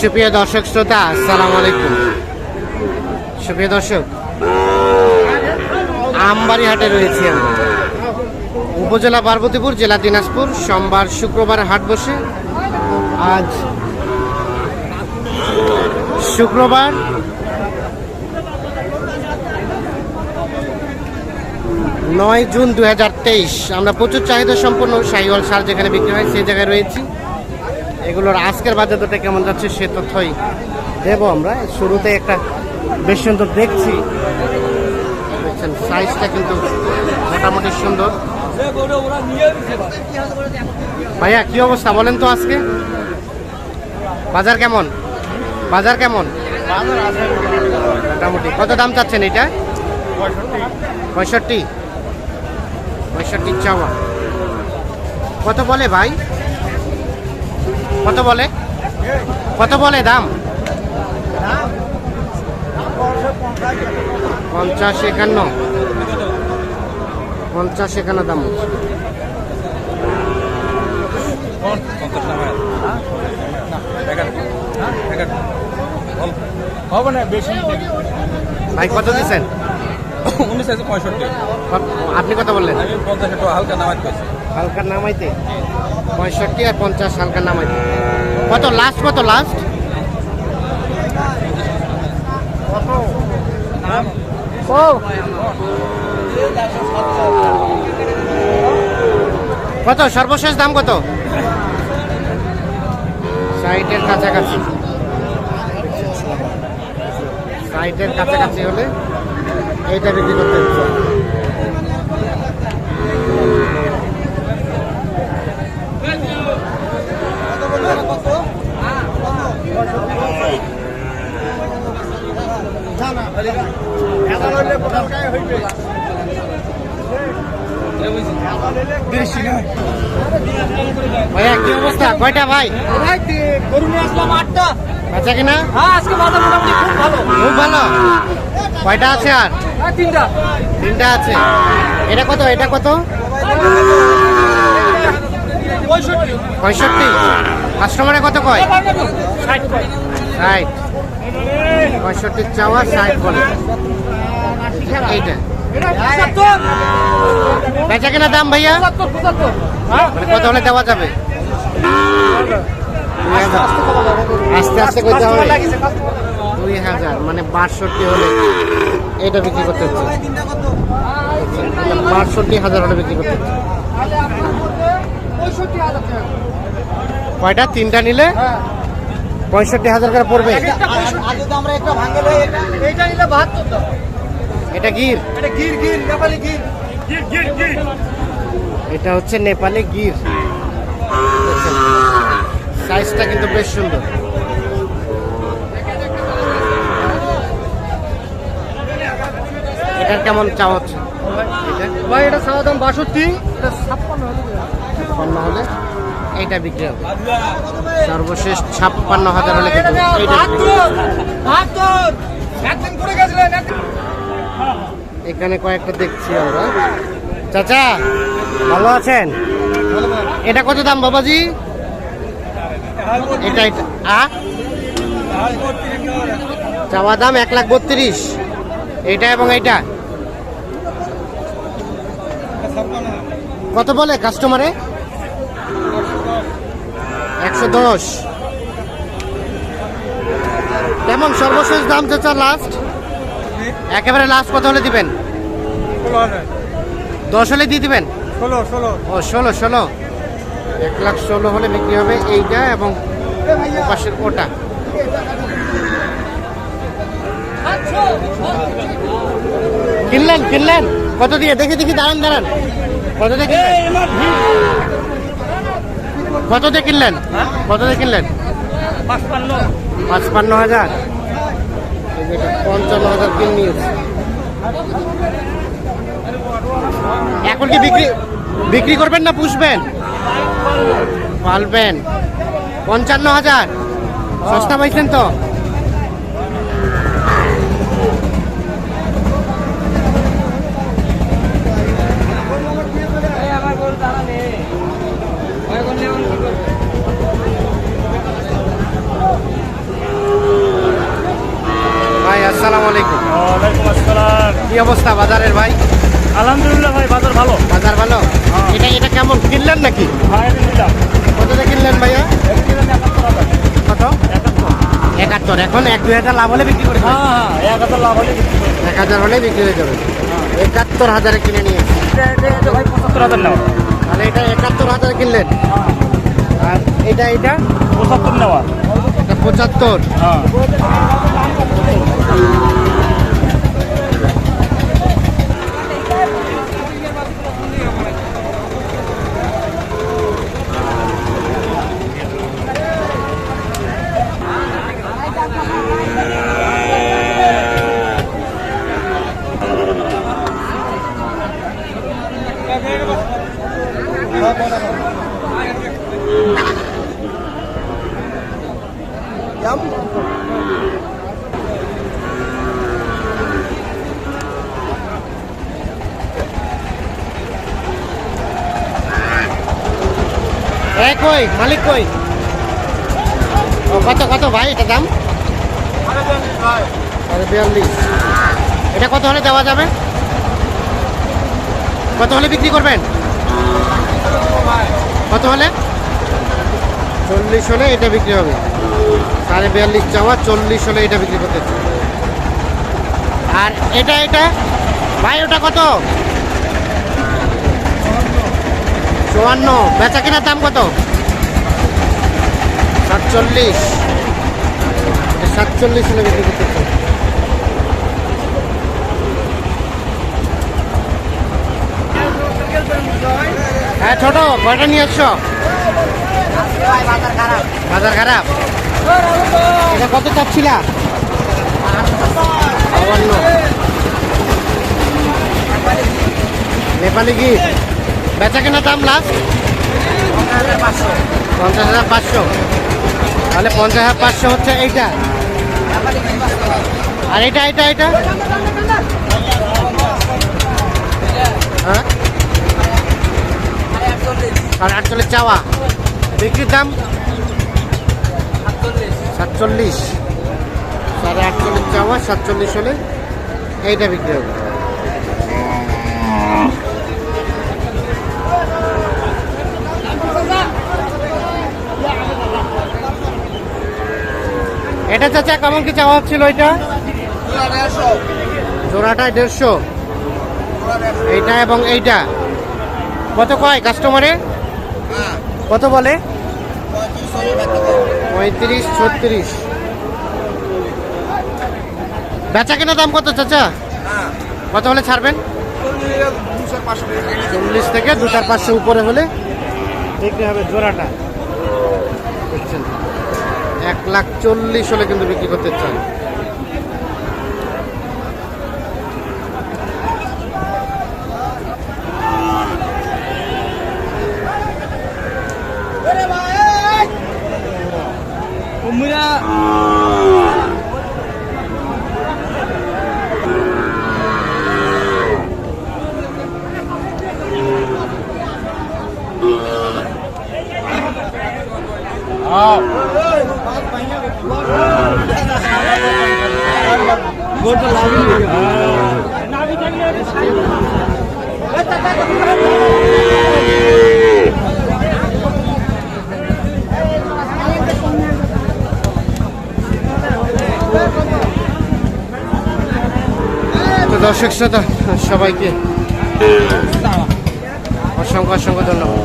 সুপ্রিয় দর্শক শ্রোতা, আসসালামু আলাইকুম। সুপ্রিয় দর্শক আমবাড়ি হাটে রয়েছি আমরা। উপজেলা পার্বতীপুর, জেলা দিনাজপুর, সোমবার শুক্রবার হাট বসে। আজ শুক্রবার নয় জুন দু হাজার তেইশ। আমরা প্রচুর চাহিদা সম্পন্ন শাহিওয়াল সার যেখানে বিক্রি হয় সেই জায়গায় রয়েছি। এগুলোর আজকের বাজার দরটা কেমন যাচ্ছে সে তথ্যই দেব আমরা। শুরুতে একটা বেশ সুন্দর দেখছি। দেখছেন সাইজটা কিন্তু মোটামুটি সুন্দর। ভাইয়া কি অবস্থা বলেন তো আজকে? বাজার কেমন? বাজার কেমন? মোটামুটি। কত দাম চাচ্ছেন এটা? পঁয়ষট্টি। পঁয়ষট্টি চাওয়া কত বলে ভাই? কত বলে? কত বলে দাম? পঞ্চাশ একান্ন। পঞ্চাশ একান্ন দাম। হবে না বেশি ভাই কত দিচ্ছেন? উনিশ আছে পঁয়ষট্টি। আপনি কথা বললেন। আমি পঞ্চাশ একটু হালকা পেয়েছি হালকা নামাইতে? পঁয়ষট্টি আর পঞ্চাশ হালকা নামাইতে। কত লাস্ট কত লাস্ট ও কত সর্বশেষ দাম কত? সাইটের কাছাকাছি। সাইটের কাছাকাছি হলে এইটা বিক্রি করতে ভাইয়া কি অবস্থা? কয়টা ভাই গরু নিয়ে আসলাম আটটা। আচ্ছা কিনা? হ্যাঁ আজকে বাজার মোটামুটি খুব ভালো। খুব ভালো? কয়টা আছে আর হ্যাঁ তিনটা তিনটা আছে এটা কত এটা কত পঁয়ষট্টি কাস্টমারে কত কয় ষাট ষাট পঁয়ষট্টি চাওয়া ষাট বলে এইটা বেচা কেনা দাম ভাইয়া হ্যাঁ মানে কত হলে দেওয়া যাবে আস্তে আস্তে করতে হবে দুই হাজার মানে বাষট্টি হলে এটা বিক্রি করতে হচ্ছে। বাষট্টি হাজার হলে বিক্রি করতে হচ্ছে। কয়টা? তিনটা নিলে পঁয়ষট্টি হাজার করে পড়বে। এটা গির? এটা হচ্ছে নেপালে গির। সাইজটা কিন্তু বেশ সুন্দর। এটার কেমন চা হচ্ছে? ভাই এটা সাদা দাম বাষট্টি। এটা ছাপ্পান্ন ছাপ্পান্ন হলে এইটা বিক্রি হবে। সর্বশেষ ছাপ্পান্ন হাজার হলে এখানে কয়েকটা দেখছি আমরা। চাচা ভালো আছেন? এটা কত দাম বাবাজি? এটা এটা আ? চাওয়া দাম এক লাখ বত্রিশ। এইটা এবং এইটা? কত বলে কাস্টমারে একশো দশ। কেমন সর্বশেষ দাম চাচা লাস্ট একেবারে লাস্ট কত হলে দিবেন? দশ হলে দিয়ে দিবেন? ষোলো ষোলো। ও ষোলো ষোলো। এক লাখ ষোলো হলে বিক্রি হবে এইটা এবং পাশের ওটা। কিনলেন কিনলেন? কত দিয়ে? দেখি দেখি দাঁড়ান দাঁড়ান। কত দিয়ে কিনলেন? কত দিয়ে কিনলেন? কত দিয়ে কিনলেন? পাঁচপান্ন। হাজার। পঞ্চান্ন হাজার কিন নিয়েছে। এখন কি বিক্রি বিক্রি করবেন না পুষবেন? পালবেন। পঞ্চান্ন হাজার। সস্তা পাইছেন তো? অবস্থা বাজারের ভাই? আলহামদুলিল্লাহ ভাই বাজার ভালো। বাজার ভালো? হ্যাঁ। এটা এটা কেমন? কিনলেন নাকি? ভাই নিলাম কত দিয়ে কিনলেন ভাইয়া? কত? একাত্তর। এখন এক দুই হাজার লাভ হলে বিক্রি করে হ্যাঁ হ্যাঁ এক হাজার লাভ হলে এক হাজার হলে বিক্রি হয়ে যাবে। একাত্তর হাজারে কিনে নিয়ে পঁচাত্তর হাজার নেওয়া। তাহলে এটা একাত্তর হাজারে কিনলেন? আর এটা এটা? পঁচাত্তর নেওয়া। এটা পঁচাত্তর। হ্যাঁ। কই? মালিক কই? কত কত ভাই এটা দাম? আরে বিয়াল্লিশ। এটা কত হলে দেওয়া যাবে? কত হলে বিক্রি করবেন? কত হলে? চল্লিশ হলে এটা বিক্রি হবে। সাড়ে বিয়াল্লিশ চাওয়া চল্লিশ হলে এটা বিক্রি করতে। আর এটা এটা? ভাই, ওটা কত? চুয়ান্ন। বেচা কেনার দাম কত? সাতচল্লিশ। সাতচল্লিশ হলে বিক্রি। হ্যাঁ ছোট কয়টা নিয়ে এসছো বাজার খারাপ। এটা কত চাচ্ছিলা? বাউান্ন নেপালি কি? বেচা কেনা দাম লাস্ট পঞ্চাশ হাজার পাঁচশো। তাহলে পঞ্চাশ হাজার পাঁচশো হচ্ছে এইটা। আর এটা এটা এটা? হ্যাঁ? আর আটচল্লিশ চাওয়া। বিক্রির দাম? সাতচল্লিশ। সাড়ে আটচল্লিশ চাওয়া, সাতচল্লিশ হলে এইটা বিক্রি হবে। এটা চাচা, কেমন কি চাওয়া হচ্ছিল এটা? জোড়াটায় দেড়শো। এইটা এবং এইটা। কত কয় কাস্টমারে? কত বলে? পঁয়ত্রিশ, ছত্রিশ। বেচা কেনা দাম কত চাচা? কত হলে ছাড়বেন? চল্লিশ থেকে দু চার পাঁচশো উপরে হলে বিক্রি হবে জোড়াটা। দেখছেন এক লাখ চল্লিশ হলে কিন্তু বিক্রি করতে চান। কুমিরা তো দর্শক শ্রোতা সবাইকে অসংখ্য অসংখ্য ধন্যবাদ।